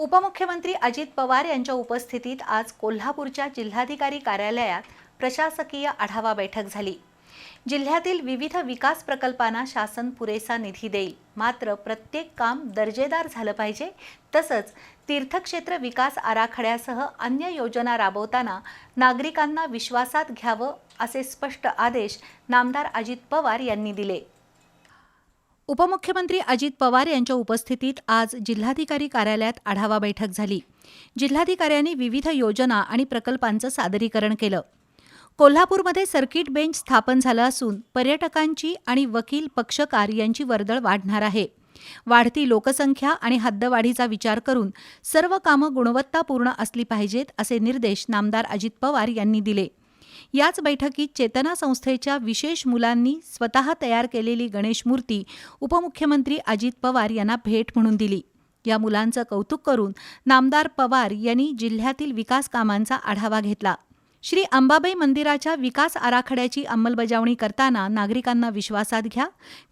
उपमुख्यमंत्री अजित पवार यांच्या उपस्थितीत आज कोल्हापूरच्या जिल्हाधिकारी कार्यालयात प्रशासकीय आढावा बैठक झाली. जिल्ह्यातील विविध विकास प्रकल्पांना शासन पुरेसा निधी देईल. मात्र प्रत्येक काम दर्जेदार झालं पाहिजे. तसंच तीर्थक्षेत्र विकास आराखड्यासह अन्य योजना राबवताना नागरिकांना विश्वासात घ्यावं असे स्पष्ट आदेश नामदार अजित पवार यांनी दिले. उपमुख्यमंत्री अजित पवार यांच्या उपस्थितीत आज जिल्हाधिकारी कार्यालयात आढावा बैठक झाली. जिल्हाधिकाऱ्यांनी विविध योजना आणि प्रकल्पांचं सादरीकरण केलं. कोल्हापूरमध्ये सर्किट बेंच स्थापन झालं असून पर्यटकांची आणि वकील पक्षकार यांची वर्दळ वाढणार आहे. वाढती लोकसंख्या आणि हद्दवाढीचा विचार करून सर्व कामं गुणवत्तापूर्ण असली पाहिजेत असे निर्देश नामदार अजित पवार यांनी दिले. याच बैठकीत चेतना संस्थेच्या विशेष मुलांनी स्वतः तयार केलेली गणेश मूर्ती उपमुख्यमंत्री अजित पवार यांना भेट म्हणून दिली. या मुलांचं कौतुक करून नामदार पवार यांनी जिल्ह्यातील विकास कामांचा आढावा घेतला. श्री अंबाबाई मंदिराच्या विकास आराखड्याची अंमलबजावणी करताना नागरिकांना विश्वासात घ्या.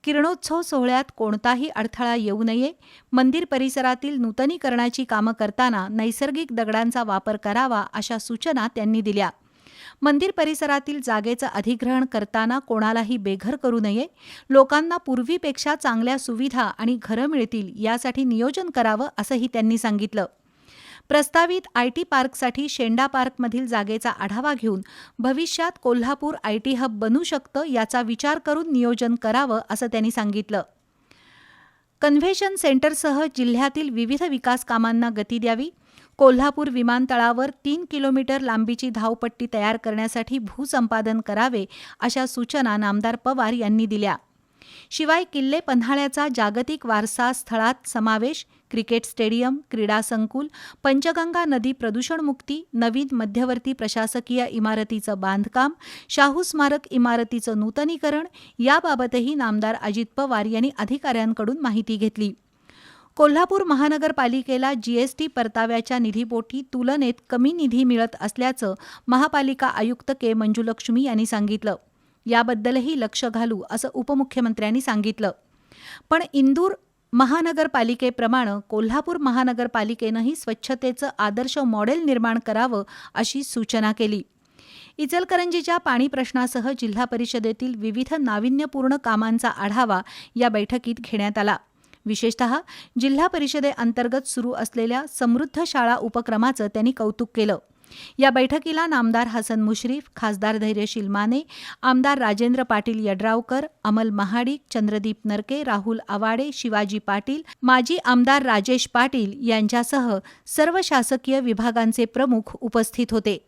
किरणोत्सव सोहळ्यात कोणताही अडथळा येऊ नये. मंदिर परिसरातील नूतनीकरणाची कामं करताना नैसर्गिक दगडांचा वापर करावा अशा सूचना त्यांनी दिल्या. मंदिर परिसरातील जागेचं अधिग्रहण करताना कोणालाही बेघर करू नये. लोकांना पूर्वीपेक्षा चांगल्या सुविधा आणि घरं मिळतील यासाठी नियोजन करावं असंही त्यांनी सांगितलं. प्रस्तावित आय टी पार्कसाठी शेंडा पार्कमधील जागेचा आढावा घेऊन भविष्यात कोल्हापूर आय टी हब बनू शकतं याचा विचार करून नियोजन करावं असं त्यांनी सांगितलं. कन्व्हेन्शन सेंटरसह जिल्ह्यातील विविध विकास कामांना गती द्यावी. कोल्हापूर विमानतळावर तीन किलोमीटर लांबीची धावपट्टी तयार करण्यासाठी भूसंपादन करावे अशा सूचना नामदार पवार यांनी दिल्या. शिवाय किल्ले पन्हाळ्याचा जागतिक वारसा स्थळात समावेश क्रिकेट स्टेडियम क्रीडा संकुल पंचगंगा नदी प्रदूषणमुक्ती नवीन मध्यवर्ती प्रशासकीय इमारतीचं बांधकाम शाहू स्मारक इमारतीचं नूतनीकरण याबाबतही नामदार अजित पवार यांनी अधिकाऱ्यांकडून माहिती घेतली. कोल्हापूर महानगरपालिकेला जीएसटी परताव्याच्या निधीपोटी तुलनेत कमी निधी मिळत असल्याचं महापालिका आयुक्त के मंजुलक्ष्मी यांनी सांगितलं. याबद्दलही लक्ष घालू असं उपमुख्यमंत्र्यांनी सांगितलं. पण इंदूर महानगरपालिकेप्रमाणे कोल्हापूर महानगरपालिकेनंही स्वच्छतेचं आदर्श मॉडेल निर्माण करावं अशी सूचना केली. इचलकरंजीच्या पाणी प्रश्नासह जिल्हा परिषदेतील विविध नाविन्यपूर्ण कामांचा आढावा या बैठकीत घेण्यात आला. विशेषतः जिल्हा परिषदेअंतर्गत सुरू असलेल्या समृद्ध शाळा उपक्रमाचं त्यांनी कौतुक केलं. या बैठकीला नामदार हसन मुश्रीफ खासदार धैर्यशील माने आमदार राजेंद्र पाटील यड्रावकर अमल महाडिक चंद्रदीप नरके राहुल आवाडे शिवाजी पाटील माजी आमदार राजेश पाटील यांच्यासह सर्व शासकीय विभागांचे प्रमुख उपस्थित होते.